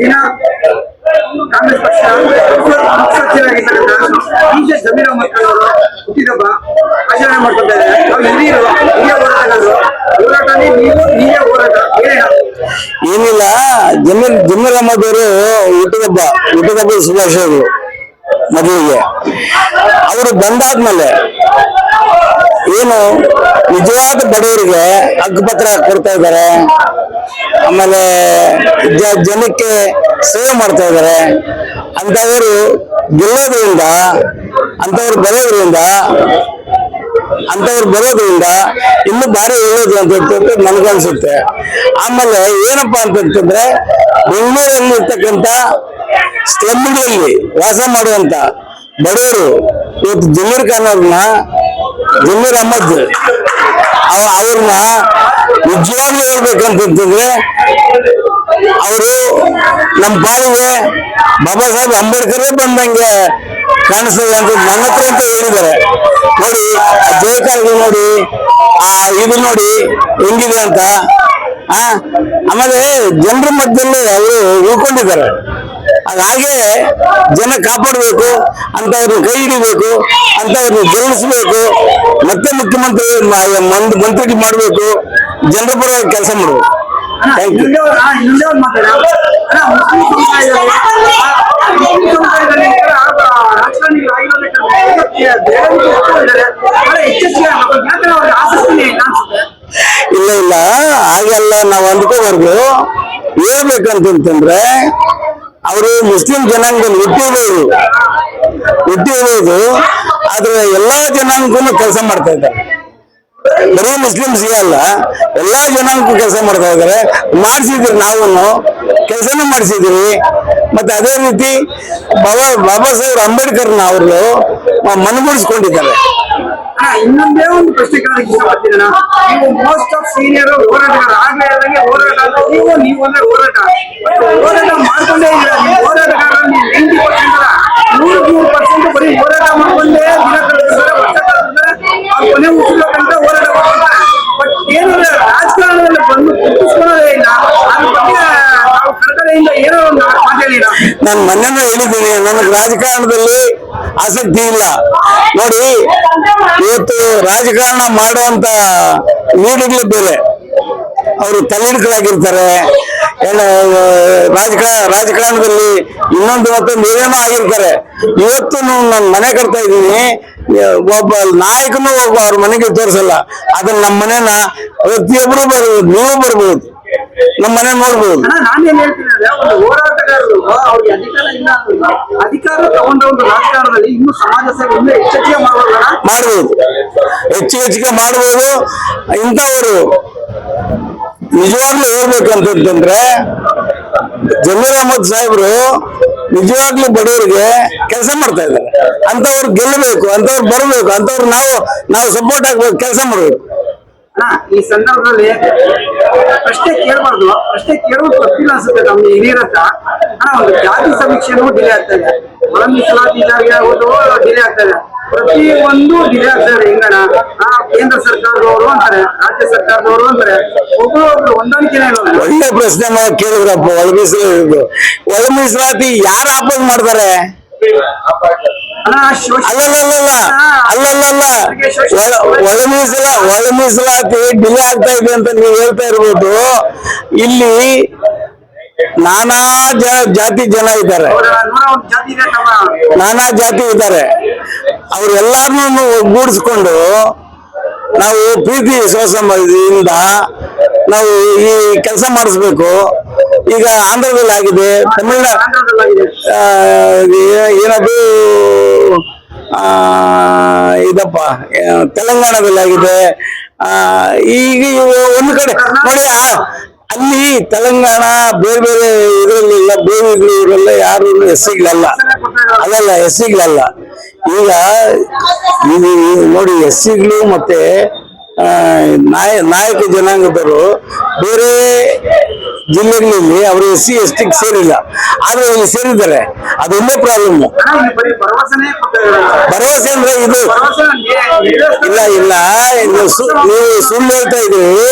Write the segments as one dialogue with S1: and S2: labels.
S1: ದಿನ ಕಾಂಗ್ರೆಸ್ ಪಕ್ಷ ಮುಖ್ಯಸಚಿವರಾಗಿದ್ದಾರೆ ಈಶ ಜಮೀನು ಮಕ್ಕಳವರು ಹುಟ್ಟಿದಬ್ಬ ಆಚರಣೆ ಮಾಡ್ಕೊತಾ ನಾವು ಹಿರಿಯರು ಹಿರಿಯ ಹೋರಾಟಗಾರರು, ಹೋರಾಟನೇ ನೀವು ನೀವೇ ಹೋರಾಟ ಏನೇನ
S2: ಏನಿಲ್ಲ ಜಮೀರ್ ಜಮೀರ್ ಅಹಮದ್ ಅವರು ಹುಟ್ಟದಬ್ಬ ಹುಟ್ಟದಬ್ಬ ಶುಭಾಶಯಗಳು ಮೊದಲಿಗೆ ಅವರು ಬಂದಾದ್ಮೇಲೆ ಏನು, ನಿಜವಾದ ಬಡವರಿಗೆ ಹಕ್ಕುಪತ್ರ ಕೊಡ್ತಾ ಇದ್ದಾರೆ. ಆಮೇಲೆ ಜನಕ್ಕೆ ಸೇವೆ ಮಾಡ್ತಾ ಇದ್ದಾರೆ. ಅಂತವರು ಗೆಲ್ಲೋದ್ರಿಂದ, ಅಂತವ್ರು ಬರೋದ್ರಿಂದ ಅಂತವ್ರು ಬರೋದ್ರಿಂದ ಇನ್ನು ಭಾರಿ ಹೇಳೋದು ಅಂತ ನನ್ಗನ್ಸುತ್ತೆ ಆಮೇಲೆ ಏನಪ್ಪಾ ಅಂತಂತಂದ್ರೆ ಬೆಂಗಳೂರಲ್ಲಿ ಇರ್ತಕ್ಕಂತ ಸ್ಟೆಮ್ಮಿಡಿಯಲ್ಲಿ ವಾಸ ಮಾಡುವಂತ ಬಡವರು ಇವತ್ತು ಜಮೀರ್ ಅವ್ರನ್ನ ಜಮೀರ್ ಅಹಮದ್ ಅವ- ಅವ್ರನ್ನ ನಿಜವಾಗ್ಲೂ ಹೇಳ್ಬೇಕಂತಂದ್ರೆ ಅವರು ನಮ್ಮ ಪಾಲಿಗೆ ಬಾಬಾ ಸಾಹೇಬ್ ಅಂಬೇಡ್ಕರೇ ಬಂದಂಗೆ ಕಾಣಿಸ್ತದೆ ಅಂತ ನನ್ನ ಹತ್ರ ಅಂತ ಹೇಳಿದ್ದಾರೆ. ನೋಡಿ, ಆ ನೋಡಿ, ಆ ಇದು ನೋಡಿ ಹೆಂಗಿದೆ ಅಂತ. ಆಮೇಲೆ ಜನರ ಮಧ್ಯದಲ್ಲಿ ಅವರು ಉಳ್ಕೊಂಡಿದ್ದಾರೆ. ಹಾಗೆ ಜನ ಕಾಪಾಡಬೇಕು ಅಂತವ್ರನ್ನ ಕೈ ಹಿಡಿಬೇಕು ಅಂತವ್ರನ್ನ ಗೆಲ್ಲಿಸ್ಬೇಕು ಮತ್ತೆ ಮುಖ್ಯಮಂತ್ರಿ ಮಂತ್ರಿ ಮಾಡಬೇಕು ಜನರ ಪರವಾಗಿ ಕೆಲಸ ಮಾಡಬೇಕು.
S1: ಇಲ್ಲ
S2: ಇಲ್ಲ. ಹಾಗೆಲ್ಲ ನಾವು ಅಂದ್ಕೋಬಾರ್ದು. ಹೇಳ್ಬೇಕಂತಂತಂದ್ರೆ ಅವರು ಮುಸ್ಲಿಂ ಜನಾಂಗದಲ್ಲಿ ಹುಟ್ಟಿರೋದು ಹುಟ್ಟಿರೋದು ಆದ್ರೆ ಎಲ್ಲಾ ಜನಾಂಗಕ್ಕೂ ಕೆಲಸ ಮಾಡ್ತಾ ಇದ್ದಾರೆ. ಬರೀ ಮುಸ್ಲಿಮ್ಸ್ಗೆ ಅಲ್ಲ, ಎಲ್ಲಾ ಜನಾಂಗಕ್ಕೂ ಕೆಲಸ ಮಾಡ್ತಾ ಇದ್ದಾರೆ. ಮಾಡಿಸಿದ್ರಿ ನಾವು ಕೆಲಸನೂ ಮಾಡಿಸಿದ್ರಿ ಮತ್ತೆ ಅದೇ ರೀತಿ ಬಾಬಾ ಬಾಬಾ ಸಾಹೇಬ್ ಅಂಬೇಡ್ಕರ್ನ ಅವರು ಮನಗೂಡಿಸ್ಕೊಂಡಿದ್ದಾರೆ
S1: ಇನ್ನೊಂದೇ ಒಂದು ಪ್ರಶ್ನೆ ಕೇಳೋದಕ್ಕೆ ನೀವು ಮೋಸ್ಟ್ ಆಫ್ ಸೀನಿಯರ್ ಹೋರಾಟಗಾರ ಆಗ್ಲೇ ಇದ್ದಂಗೆ ಹೋರಾಟ ನೀವು ನೀವು ಅಂದ್ರೆ ಹೋರಾಟ.
S2: ನಾನು ಮೊನ್ನೆನೂ ಹೇಳಿದ್ದೀನಿ, ನನಗೆ ರಾಜಕಾರಣದಲ್ಲಿ ಆಸಕ್ತಿ ಇಲ್ಲ. ನೋಡಿ, ಇವತ್ತು ರಾಜಕಾರಣ ಮಾಡುವಂತ ನೀಡಿಗಳು ಬೇರೆ. ಅವರು ತಲೆಹಿಡ್ಕಲಾಗಿರ್ತಾರೆ ಏನು, ರಾಜಕಾರಣ, ರಾಜಕಾರಣದಲ್ಲಿ ಇನ್ನೊಂದು ಮತ್ತೊಂದು ಏನೇನೋ ಆಗಿರ್ತಾರೆ. ಇವತ್ತು ನಾನು ಮನೆ ಕಟ್ತಾ ಇದ್ದೀನಿ. ಒಬ್ಬ ನಾಯಕನು ಒಬ್ಬ ಅವ್ರ ಮನೆಗೆ ತೋರಿಸಲ್ಲ. ಅದನ್ನ ನಮ್ಮ ಮನೇನ ಪ್ರತಿಯೊಬ್ಬರು ಬರ್ಬೋದು ನೀವು ಬರ್ಬೋದು ನಮ್ಮ ಮನೆ ನೋಡ್ಬೋದು
S1: ನಾನೇನ್ ಹೇಳ್ತೀನಿ ಅಂದ್ರೆ ಹೋರಾಟಗಾರರು ಅವ್ರಿಗೆ ಅಧಿಕಾರ ಇಲ್ಲ ಅಧಿಕಾರ ತಗೊಂಡ ಒಂದು ರಾಜಕಾರಣದಲ್ಲಿ ಇನ್ನು ಸಮಾಜ ಸೇವೆ ಇನ್ನೂ ಹೆಚ್ಚೆಚ್ಚಿಗೆ ಮಾಡೋದಲ್ಲ
S2: ಮಾಡ್ಬೋದು. ಹೆಚ್ಚು ಹೆಚ್ಚಿಗೆ ಮಾಡ್ಬೋದು. ಇಂಥವರು ನಿಜವಾಗ್ಲೂ ಹೇಳ್ಬೇಕಂತಂದ್ರೆ ಜಮೀರ್ ಅಹಮದ್ ಸಾಹೇಬ್ರು ನಿಜವಾಗ್ಲೂ ಬಡವರಿಗೆ ಕೆಲಸ ಮಾಡ್ತಾ ಇದ್ದಾರೆ. ಅಂತವ್ರು ಗೆಲ್ಲಬೇಕು ಅಂತವ್ರು ಬರಬೇಕು ಅಂತವ್ರು ನಾವು ನಾವು ಸಪೋರ್ಟ್ ಆಗ್ಬೇಕು ಕೆಲಸ ಮಾಡ್ಬೇಕು.
S1: ಈ ಸಂದರ್ಭದಲ್ಲಿ ಪ್ರಶ್ನೆ ಕೇಳಬಾರ್ದು. ಪ್ರಶ್ನೆ ಕೇಳೋದು ತಪ್ಪಿಲ್ಲ ಅನ್ಸುತ್ತೆ ನಮ್ಮ ಹಿರಿಯರ ಹತ್ರ. ಅಣ್ಣ, ಒಂದು ಜಾತಿ ಸಮೀಕ್ಷೆನೂ ಡಿಲೇ ಆಗ್ತಾ ಇದೆ. ಒಳ ಮೀಸಲಾತಿ ಜಾರಿ ಆಗೋದು ಡಿಲೇ ಆಗ್ತಾ ಇದೆ. ಪ್ರತಿ ಒಂದು ಡಿಲೇ ಆಗ್ತಾ ಇದೆ ಹಿಂಗಣ ಕೇಂದ್ರ ಸರ್ಕಾರದವರು ಅಂತಾರೆ, ರಾಜ್ಯ ಸರ್ಕಾರದವರು ಅಂತಾರೆ. ಒಬ್ಬರೊಬ್ರು ಹೊಂದಾಣಿಕೆನೇ ಇಲ್ಲ
S2: ಒಳ್ಳೆ ಪ್ರಶ್ನೆ ಕೇಳಿದ್ರಪ್ಪ, ಒಳ ಮೀಸಲಾತಿ ಒಳ ಮೀಸಲಾತಿ ಯಾರು ಆಪೋಸ್ ಮಾಡ್ತಾರೆ? ಅಲ್ಲಲ್ಲಲ್ಲ ಒಳ- ಮೀಸಲ ಒಳ ಮೀಸಲಾತಿ ಡಿಲೇ ಆಗ್ತಾ ಇದೆ ಅಂತ ನೀವು ಹೇಳ್ತಾ ಇರ್ಬೋದು. ಇಲ್ಲಿ ನಾನಾ ಜ- ಜಾತಿ ಜನ ಇದ್ದಾರೆ. ನಾನಾ ಜಾತಿ ಇದ್ದಾರೆ. ಅವ್ರೆಲ್ಲಾರನ್ನೂ ಒಗ್ಗೂಡಿಸ್ಕೊಂಡು ನಾವು ಪ್ರೀತಿ ವಿಶ್ವಾಸದಿಂದ ನಾವು ಈ ಕೆಲಸ ಮಾಡಿಸ್ಬೇಕು. ಈಗ ಆಂಧ್ರದಲ್ಲಿ ಆಗಿದೆ ತಮಿಳ್ನಾಡು ಏನದು? ಇದಪ್ಪ ತೆಲಂಗಾಣದಲ್ಲಿ ಆಗಿದೆ. ಈಗ ಒಂದು ಕಡೆ ನೋಡಿ ಅಲ್ಲಿ ತೆಲಂಗಾಣ ಬೇರೆ ಬೇರೆ ಇದರಲ್ಲಿಲ್ಲ ಬೇವಿಗಳು ಇವರೆಲ್ಲ ಯಾರು ಎಸ್ ಸಿಗಳಲ್ಲ ಅಲ್ಲಲ್ಲ ಎಸ್ ಸಿಗಳಲ್ಲ ಈಗ ಇದು ನೋಡಿ ಎಸ್ ಸಿಗಳು ಮತ್ತೆ ನಾಯ ನಾಯಕ ಜನಾಂಗದವರು ಬೇರೆ ಜಿಲ್ಲೆಗಳಲ್ಲಿ ಅವರು ಎಸ್ ಸಿ, ಎಸ್ ಟಿಗೆ ಸೇರಿಲ್ಲ. ಆದ್ರೆ ಇಲ್ಲಿ ಸೇರಿದ್ದಾರೆ. ಅದೊಂದೇ ಪ್ರಾಬ್ಲಮ್ ಭರವಸೆ ಅಂದ್ರೆ ಇದು. ಇಲ್ಲ ಇಲ್ಲ. ನೀವು ಸುಳ್ಳು ಹೇಳ್ತಾ ಇದ್ರಿ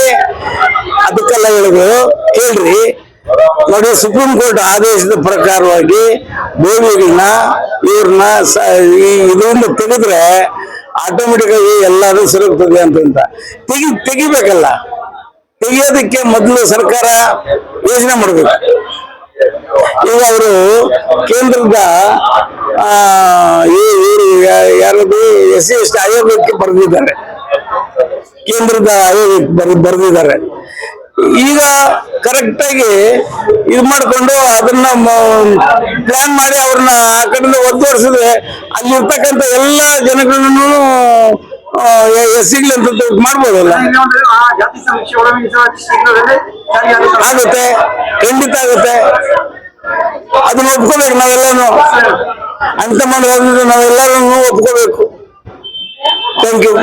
S2: ಅದಕ್ಕೆಲ್ಲ ಹೇಳುದು, ಕೇಳ್ರಿ. ನೋಡಿ, ಸುಪ್ರೀಂ ಕೋರ್ಟ್ ಆದೇಶದ ಪ್ರಕಾರವಾಗಿ ಭೂಮಿಗಳನ್ನ ಇವ್ರನ್ನ ಇದರಿಂದ ತೆಗೆದ್ರೆ ಆಟೋಮೆಟಿಕ್ ಆಗಿ ಎಲ್ಲರೂ ಸರೋಗ್ತದೆ ಅಂತ. ತೆಗಿ ತೆಗಿಬೇಕಲ್ಲ. ತೆಗಿಯೋದಕ್ಕೆ ಮೊದಲು ಸರ್ಕಾರ ಯೋಜನೆ ಮಾಡಬೇಕು. ಈಗ ಅವರು ಕೇಂದ್ರದ ಯಾರದು ಎಸ್ ಸಿ, ಎಸ್ ಆಯೋಗಕ್ಕೆ ಬರೆದಿದ್ದಾರೆ. ಕೇಂದ್ರದ ಆಯೋಗಕ್ಕೆ ಬರ್, ಬರೆದಿದ್ದಾರೆ. ಈಗ ಕರೆಕ್ಟ್ ಆಗಿ ಇದು ಮಾಡಿಕೊಂಡು ಅದನ್ನ ಪ್ಲಾನ್ ಮಾಡಿ ಅವ್ರನ್ನ ಆ ಕಡೆಯಿಂದ ಒದ್ದು ಅಲ್ಲಿ ಅಲ್ಲಿರ್ತಕ್ಕಂಥ ಎಲ್ಲ ಜನಗಳನ್ನು ಸಿಗ್ಲಂತ ಮಾಡ್ಬೋದಲ್ಲ. ಆಗುತ್ತೆ ಖಂಡಿತ ಆಗುತ್ತೆ. ಅದನ್ನ ಒಪ್ಕೋಬೇಕು ನಾವೆಲ್ಲಾನು. ಅಂತ ಮಾಡಿ ನಾವೆಲ್ಲಾನು ಒಪ್ಕೋಬೇಕು. Thank you